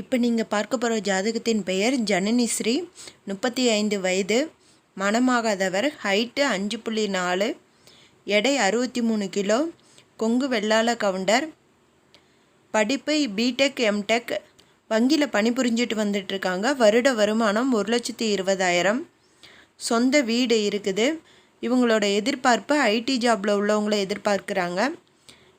இப்போ நீங்கள் பார்க்க போகிற ஜாதகத்தின் பெயர் ஜனனி ஸ்ரீ முப்பத்தி ஐந்து வயது மணமாகாதவர் ஹைட்டு அஞ்சு புள்ளி நாலு எடை அறுபத்தி மூணு kilo Kongu Vellala Gounder B Tech BTech MTech வங்கியில் பணிபுரிஞ்சிட்டு வந்துட்டுருக்காங்க வருட வருமானம் ஒரு லட்சத்தி இருபதாயிரம். சொந்த வீடு இருக்குது. இவங்களோட எதிர்பார்ப்பு ஐடி ஜாபில் உள்ளவங்கள எதிர்பார்க்குறாங்க.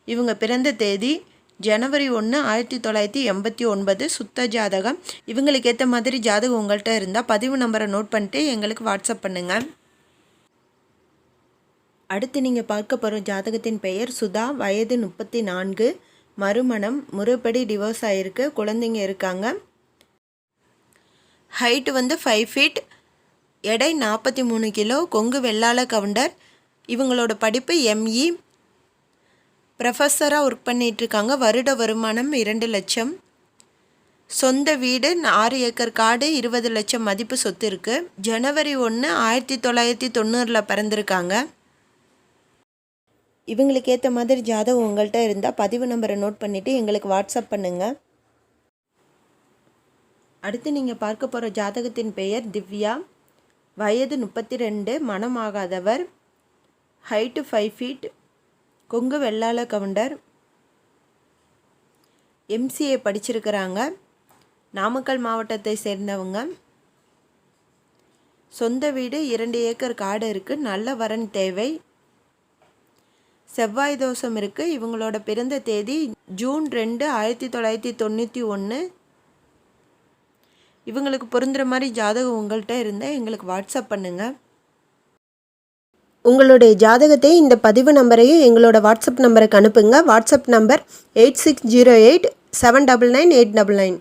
இவங்க பிறந்த தேதி ஜனவரி ஒன்று ஆயிரத்தி தொள்ளாயிரத்தி எண்பத்தி ஒன்பது சுத்த ஜாதகம். இவங்களுக்கு ஏற்ற மாதிரி ஜாதகம் உங்கள்கிட்ட இருந்தால் பதிவு நம்பரை நோட் பண்ணிட்டு எங்களுக்கு வாட்ஸ்அப் பண்ணுங்கள் அடுத்து நீங்கள் பார்க்க போகிற ஜாதகத்தின் பெயர் சுதா வயது முப்பத்தி நான்கு மறுமணம் முறைப்படி டிவோர்ஸ் ஆகிருக்கு குழந்தைங்க இருக்காங்க. ஹைட்டு வந்து ஃபைவ் ஃபீட் எடை நாற்பத்தி மூணு கிலோ கொங்கு வெள்ளாள கவுண்டர். இவங்களோட படிப்பு எம்இ ப்ரொஃபஸராக ஒர்க் பண்ணிகிட்ருக்காங்க வருட வருமானம் இரண்டு லட்சம். சொந்த வீடு ஆறு ஏக்கர் காடு இருபது லட்சம் மதிப்பு சொத்து இருக்குது ஜனவரி ஒன்று ஆயிரத்தி தொள்ளாயிரத்தி தொண்ணூறில் பிறந்திருக்காங்க. இவங்களுக்கு ஏற்ற மாதிரி ஜாதகம் உங்கள்கிட்ட இருந்தால் பதிவு நம்பரை நோட் பண்ணிவிட்டு எங்களுக்கு வாட்ஸ்அப் பண்ணுங்கள் அடுத்து நீங்கள் பார்க்க போகிற ஜாதகத்தின் பெயர் திவ்யா. வயது முப்பத்தி ரெண்டு மனமாகாதவர். Height five feet Kongu Vellala Gounder MCA படிச்சிருக்கிறாங்க. Namakkal மாவட்டத்தை சேர்ந்தவங்க. சொந்த வீடு இரண்டு ஏக்கர் காடு இருக்குது நல்ல வரன் தேவை. செவ்வாய் தோஷம் இருக்குது இவங்களோட பிறந்த தேதி ஜூன் ரெண்டு ஆயிரத்தி தொள்ளாயிரத்தி தொண்ணூற்றி ஒன்று இவங்களுக்கு பொருந்துகிற மாதிரி ஜாதகம் உங்கள்கிட்ட இருந்தால் எங்களுக்கு வாட்ஸ்அப் பண்ணுங்கள் உங்களுடைய ஜாதகத்தை இந்த பதிவு நம்பரையும் எங்களோட வாட்ஸ்அப் நம்பருக்கு அனுப்புங்க. WhatsApp number eight six zero eight seven double nine eight double nine.